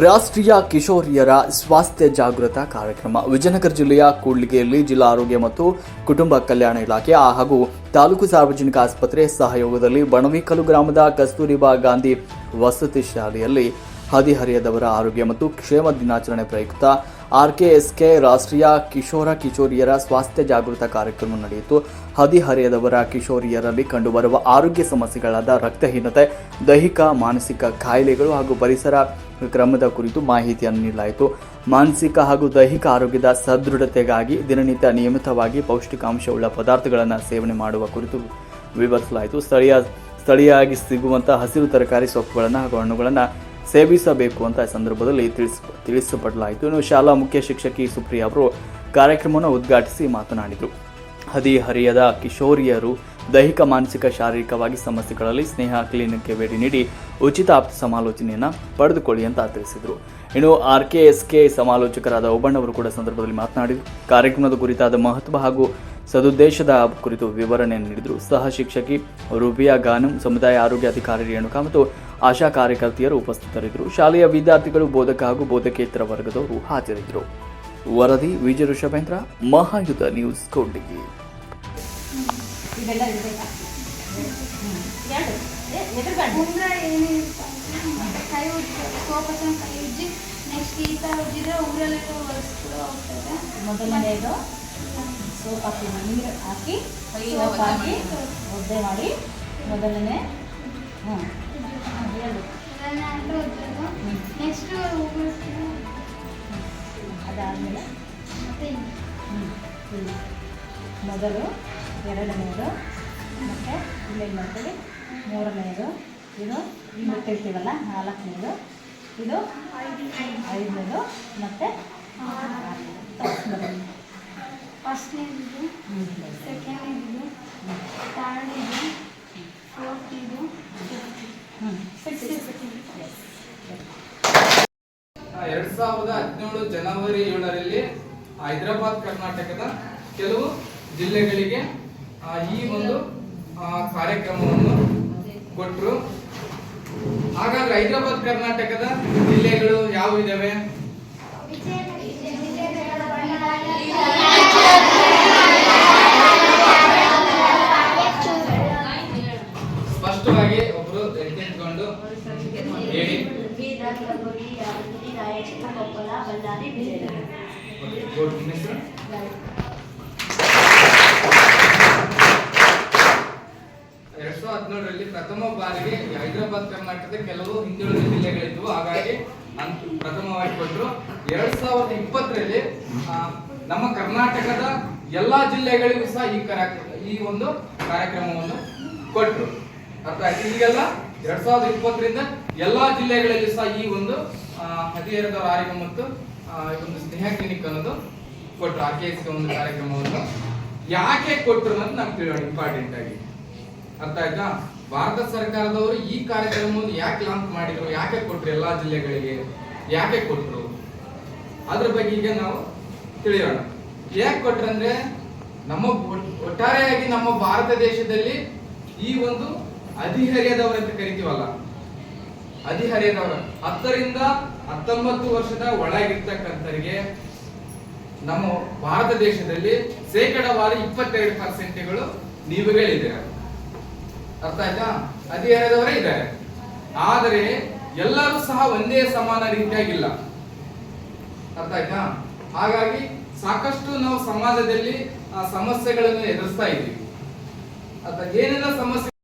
ರಾಷ್ಟ್ರೀಯ ಕಿಶೋರಿಯರ ಸ್ವಾಸ್ಥ್ಯ ಜಾಗೃತ ಕಾರ್ಯಕ್ರಮ. ವಿಜಯನಗರ ಜಿಲ್ಲೆಯ ಕೂಡ್ಲಿಗೆಯಲ್ಲಿ ಜಿಲ್ಲಾ ಆರೋಗ್ಯ ಮತ್ತು ಕುಟುಂಬ ಕಲ್ಯಾಣ ಇಲಾಖೆ ಹಾಗೂ ತಾಲೂಕು ಸಾರ್ವಜನಿಕ ಆಸ್ಪತ್ರೆ ಸಹಯೋಗದಲ್ಲಿ ಬಣವಿಕಲು ಗ್ರಾಮದ ಕಸ್ತೂರಿಬಾ ಗಾಂಧಿ ವಸತಿ ಶಾಲೆಯಲ್ಲಿ ಹದಿಹರೆಯದವರ ಆರೋಗ್ಯ ಮತ್ತು ಕ್ಷೇಮ ದಿನಾಚರಣೆ ಪ್ರಯುಕ್ತ ಆರ್ಕೆಎಸ್ಕೆ ರಾಷ್ಟ್ರೀಯ ಕಿಶೋರ ಕಿಶೋರಿಯರ ಸ್ವಾಸ್ಥ್ಯ ಜಾಗೃತ ಕಾರ್ಯಕ್ರಮ ನಡೆಯಿತು. ಹದಿಹರೆಯದವರ ಕಿಶೋರಿಯರಲ್ಲಿ ಕಂಡುಬರುವ ಆರೋಗ್ಯ ಸಮಸ್ಯೆಗಳಾದ ರಕ್ತಹೀನತೆ, ದೈಹಿಕ, ಮಾನಸಿಕ ಕಾಯಿಲೆಗಳು ಹಾಗೂ ಪರಿಸರ ಕ್ರಮದ ಕುರಿತು ಮಾಹಿತಿಯನ್ನು ನೀಡಲಾಯಿತು. ಮಾನಸಿಕ ಹಾಗೂ ದೈಹಿಕ ಆರೋಗ್ಯದ ಸದೃಢತೆಗಾಗಿ ದಿನನಿತ್ಯ ನಿಯಮಿತವಾಗಿ ಪೌಷ್ಟಿಕಾಂಶವುಳ್ಳ ಪದಾರ್ಥಗಳನ್ನು ಸೇವನೆ ಮಾಡುವ ಕುರಿತು ವಿವರಿಸಲಾಯಿತು. ಸ್ಥಳೀಯ, ಸ್ಥಳೀಯವಾಗಿ ಸಿಗುವಂಥ ಹಸಿರು ತರಕಾರಿ ಸೊಪ್ಪುಗಳನ್ನು ಹಾಗೂ ಹಣ್ಣುಗಳನ್ನು ಸೇವಿಸಬೇಕು ಅಂತ ಸಂದರ್ಭದಲ್ಲಿ ತಿಳಿಸ ತಿಳಿಸಪಡಲಾಯಿತು ಇನ್ನು ಶಾಲಾ ಮುಖ್ಯ ಶಿಕ್ಷಕಿ ಸುಪ್ರಿಯಾ ಅವರು ಕಾರ್ಯಕ್ರಮವನ್ನು ಉದ್ಘಾಟಿಸಿ ಮಾತನಾಡಿದರು. ಹದಿಹರಿಯದ ಕಿಶೋರಿಯರು ದೈಹಿಕ, ಮಾನಸಿಕ, ಶಾರೀರಿಕವಾಗಿ ಸಮಸ್ಯೆಗಳಲ್ಲಿ ಸ್ನೇಹ ಕ್ಲಿನಿಕ್ಗೆ ಭೇಟಿ ನೀಡಿ ಉಚಿತ ಆಪ್ತ ಸಮಾಲೋಚನೆಯನ್ನು ಪಡೆದುಕೊಳ್ಳಿ ಅಂತ ತಿಳಿಸಿದರು. ಇನ್ನು ಆರ್ ಕೆ ಎಸ್ ಕೆ ಸಮಾಲೋಚಕರಾದ ಓಬಣ್ಣವರು ಕೂಡ ಸಂದರ್ಭದಲ್ಲಿ ಮಾತನಾಡಿದರು. ಕಾರ್ಯಕ್ರಮದ ಕುರಿತಾದ ಮಹತ್ವ ಹಾಗೂ ಸದುದ್ದೇಶದ ಕುರಿತು ವಿವರಣೆ ನೀಡಿದರು. ಸಹ ಶಿಕ್ಷಕಿ ರುಬಿಯಾ ಗಾನಂ ಸಮುದಾಯ ಆರೋಗ್ಯ ಅಧಿಕಾರಿ ರೇಣುಕಾ ಮತ್ತು ಆಶಾ ಕಾರ್ಯಕರ್ತೆಯರು ಉಪಸ್ಥಿತರಿದ್ದರು. ಶಾಲೆಯ ವಿದ್ಯಾರ್ಥಿಗಳು ಬೋಧಕ ಹಾಗೂ ಬೋಧಕೇತರ ವರ್ಗದವರು ಹಾಜರಿದ್ದರು. ವರದಿ ವಿಜಯ ಋಷಭೇಂದ್ರ ಮಹಾಯುಧ ನ್ಯೂಸ್ ಕೊಂಡಿಗೆ. ನೆಕ್ಸ್ಟ್ ಈ ಥರ ಉಜ್ಜಿದ್ರೆ ಊರಲ್ಲೆಲ್ಲ ಒರೆಸ್ಬಿಡು ಹೋಗ್ತದೆ ಮೊದಲನೇದು ಸೋಪ್ ಹಾಕಿ ನೀರು ಹಾಕಿ ಸೋಪ್ ಹಾಕಿ ಒದ್ದೆ ಮಾಡಿ. ಮೊದಲನೇ ಹ್ಞೂ. ಅದಾದಮೇಲೆ ಮೊದಲು ಎರಡನೆಯದು ಮತ್ತು ಇಲ್ಲೇನು ಮಾಡ್ತೀವಿ? ಮೂರನೆಯದು ಇದು ಇಲ್ಲಿ ಇಟ್ಟಿರ್ತೀವಲ್ಲ ನಾಲ್ಕನೇದು. ಇದು ಐದನೇದು ಮತ್ತು ಫಸ್ಟ್ನೇದು ಇದು ಸೆಕೆಂಡ್ ಇದು ಥರ್ಡ್ ಇದು ಫೋರ್ತ್ ಇದು ಹ್ಞೂ ಸಿಕ್ಸ್ತ್ ಎರಡ್ ಸಾವಿರದ ಹದಿನೇಳು ಜನವರಿ ಏಳರಲ್ಲಿ ಹೈದರಾಬಾದ್ ಕರ್ನಾಟಕದ ಕೆಲವು ಜಿಲ್ಲೆಗಳಿಗೆ ಈ ಒಂದು ಕಾರ್ಯಕ್ರಮವನ್ನು ಕೊಟ್ಟರು ಹಾಗಾದ್ರೆ ಹೈದರಾಬಾದ್ ಕರ್ನಾಟಕದ ಜಿಲ್ಲೆಗಳು ಯಾವ ಇದಾವೆ ಕೊಪ್ಪಳ ಬಳ್ಳಾರಿ? ಎರಡ್ ಸಾವಿರದ ಹದಿನೇಳರಲ್ಲಿ ಪ್ರಥಮ ಬಾರಿಗೆ ಹೈದರಾಬಾದ್, ಕರ್ನಾಟಕದ ಕೆಲವು ಹಿಂದುಳಿದ ಜಿಲ್ಲೆಗಳಿದ್ವು ಹಾಗಾಗಿ ಪ್ರಥಮವಾಗಿ ಕೊಟ್ಟರು ಎರಡ್ ಸಾವಿರದ ಇಪ್ಪತ್ತರಲ್ಲಿ ನಮ್ಮ ಕರ್ನಾಟಕದ ಎಲ್ಲಾ ಜಿಲ್ಲೆಗಳಿಗೂ ಸಹ ಈ ಕಾರ್ಯಕ್ರಮ ಈ ಒಂದು ಕಾರ್ಯಕ್ರಮವನ್ನು ಕೊಟ್ಟರು ಅರ್ಥ ಈಗೆಲ್ಲ ಎರಡ್ ಸಾವಿರದ ಇಪ್ಪತ್ತರಿಂದ ಎಲ್ಲಾ ಜಿಲ್ಲೆಗಳಲ್ಲಿ ಸಹ ಈ ಒಂದು ಹದಿಹರದ ಆರೋಗ್ಯ ಮತ್ತು ಒಂದು ಸ್ನೇಹ ಕ್ಲಿನಿಕ್ ಅನ್ನೋದು ಕೊಟ್ಟರು ಎಸ್ ಒಂದು ಕಾರ್ಯಕ್ರಮವನ್ನು. ಯಾಕೆ ಕೊಟ್ಟರು ಅಂತ ನಮ್ಗೆ ತಿಳಿಯೋಣ ಇಂಪಾರ್ಟೆಂಟ್ ಆಗಿ. ಅರ್ಥ ಆಯ್ತಾ? ಭಾರತ ಸರ್ಕಾರದವರು ಈ ಕಾರ್ಯಕ್ರಮವನ್ನು ಯಾಕೆ ಲಾಂಚ್ ಮಾಡಿದ್ರು, ಯಾಕೆ ಕೊಟ್ರು ಎಲ್ಲಾ ಜಿಲ್ಲೆಗಳಿಗೆ, ಯಾಕೆ ಕೊಟ್ರು? ಅದ್ರ ಬಗ್ಗೆ ಈಗ ನಾವು ತಿಳಿಯೋಣ. ಯಾಕೆ ಕೊಟ್ರಂದ್ರೆ, ನಮ್ಮ ಒಟ್- ಒಟ್ಟಾರೆಯಾಗಿ ನಮ್ಮ ಭಾರತ ದೇಶದಲ್ಲಿ ಈ ಒಂದು ಹದಿಹರೆಯದವರು ಅಂತ ಕರಿತೀವಲ್ಲ? ಅಧಿಹರಿಯದವರ. ಹತ್ತರಿಂದ ಹತ್ತೊಂಬತ್ತು ವರ್ಷದ ಒಳಗಿರ್ತಕ್ಕಂಥರಿಗೆ ನಮ್ಮ ಭಾರತ ದೇಶದಲ್ಲಿ ಶೇಕಡವಾರು ಇಪ್ಪತ್ತೆರಡು ಪರ್ಸೆಂಟ್ಗಳು ನೀವುಗಳಿದ್ದೀರ ಅರ್ಥ ಆಯ್ತಾ? ಅಧಿಹರಿಯದವರೇ ಇದ್ದಾರೆ. ಆದರೆ ಎಲ್ಲರೂ ಸಹ ಒಂದೇ ಸಮಾನ ರೀತಿಯಾಗಿಲ್ಲ. ಅರ್ಥ ಆಯ್ತಾ? ಹಾಗಾಗಿ ಸಾಕಷ್ಟು ನಾವು ಸಮಾಜದಲ್ಲಿ ಆ ಸಮಸ್ಯೆಗಳನ್ನು ಎದುರಿಸ್ತಾ ಇದ್ದೀವಿ. ಅರ್ಥ ಏನೆಲ್ಲ ಸಮಸ್ಯೆ